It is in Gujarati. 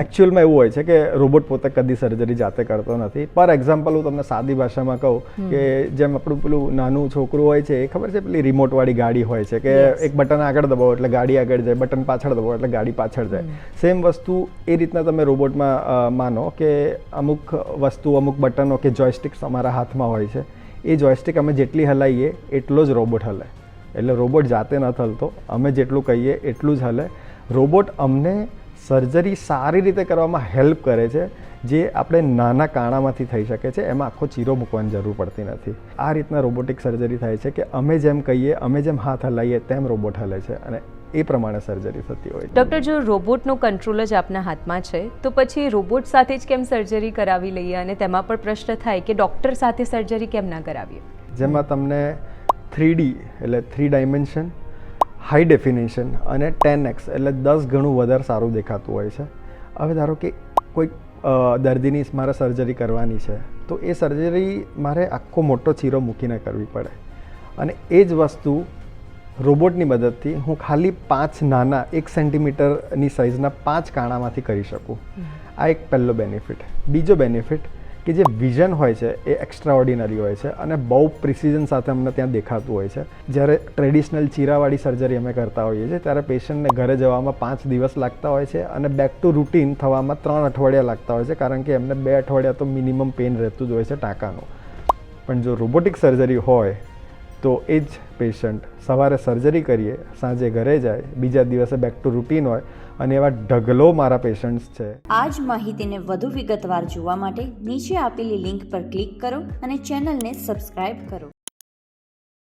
એકચ્યુઅલમાં એવું હોય છે કે રોબોટ પોતે કદી સર્જરી જાતે કરતો નથી. પર એક્ઝામ્પલ હું તમને સાદી ભાષામાં કહું કે જેમ આપણું પેલું નાનું છોકરું હોય છે એ ખબર છે પેલી રિમોટવાળી ગાડી હોય છે કે એક બટન આગળ દબાવો એટલે ગાડી આગળ જાય બટન પાછળ દબાવો એટલે ગાડી પાછળ જાય. સેમ વસ્તુ એ રીતના તમે રોબોટમાં માનો કે અમુક વસ્તુ અમુક બટનો કે જોયસ્ટિક્સ અમારા હાથમાં હોય છે એ જોયસ્ટિક અમે જેટલી હલાવીએ એટલો જ રોબોટ હલે. એટલે રોબોટ જાતે ન હલતો અમે જેટલું કહીએ એટલું જ હલે. રોબોટ અમને સર્જરી સારી રીતે કરવામાં હેલ્પ કરે છે જે આપણે નાના કાણામાંથી થઈ શકે છે એમાં આખો ચીરો મૂકવાની જરૂર પડતી નથી. આ રીતના રોબોટિક સર્જરી થાય છે કે અમે જેમ કહીએ અમે જેમ હાથ હલાવીએ તેમ રોબોટ હલે છે અને એ પ્રમાણે સર્જરી થતી હોય ડૉક્ટર જો રોબોટનો કંટ્રોલ જ આપના હાથમાં છે તો પછી રોબોટ સાથે જ કેમ સર્જરી કરાવી લઈએ અને તેમાં પણ પ્રશ્ન થાય કે ડૉક્ટર સાથે સર્જરી કેમ ના કરાવીએ? જેમાં તમને થ્રી એટલે થ્રી ડાયમેન્શન હાઈ ડેફિનેશન અને ટેન એક્સ એટલે દસ ગણું વધારે સારું દેખાતું હોય છે. હવે ધારો કે કોઈક દર્દીની મારે સર્જરી કરવાની છે તો એ સર્જરી મારે આખો મોટો ચીરો મૂકીને કરવી પડે. અને એ જ વસ્તુ રોબોટની મદદથી હું ખાલી પાંચ નાના એક સેન્ટીમીટરની સાઇઝના પાંચ કાણામાંથી કરી શકું. આ એક પહેલો બેનિફિટ બીજો બેનિફિટ કે જે વિઝન હોય છે એ એક્સ્ટ્રા ઓર્ડિનરી હોય છે અને બહુ પ્રિસિઝન સાથે અમને ત્યાં દેખાતું હોય છે. જ્યારે ટ્રેડિશનલ ચીરાવાળી સર્જરી અમે કરતા હોઈએ છીએ, ત્યારે પેશન્ટને ઘરે જવામાં પાંચ દિવસ લાગતા હોય છે અને બેક ટુ રૂટીન થવામાં ત્રણ અઠવાડિયા લાગતા હોય છે, કારણ કે એમને બે અઠવાડિયા તો મિનિમમ પેન રહેતું જ હોય છે ટાંકાનું. પણ જો રોબોટિક સર્જરી હોય તો એ જ પેશન્ટ સવારે સર્જરી કરીએ, સાંજે ઘરે જાય, બીજા દિવસે બેક ટુ રૂટીન હોય અને એવા ઢગલો મારા પેશન્ટ્સ છે. આ જ માહિતીને વધુ વિગતવાર જોવા માટે નીચે આપેલી લિંક પર ક્લિક કરો અને ચેનલને સબસ્ક્રાઇબ કરો.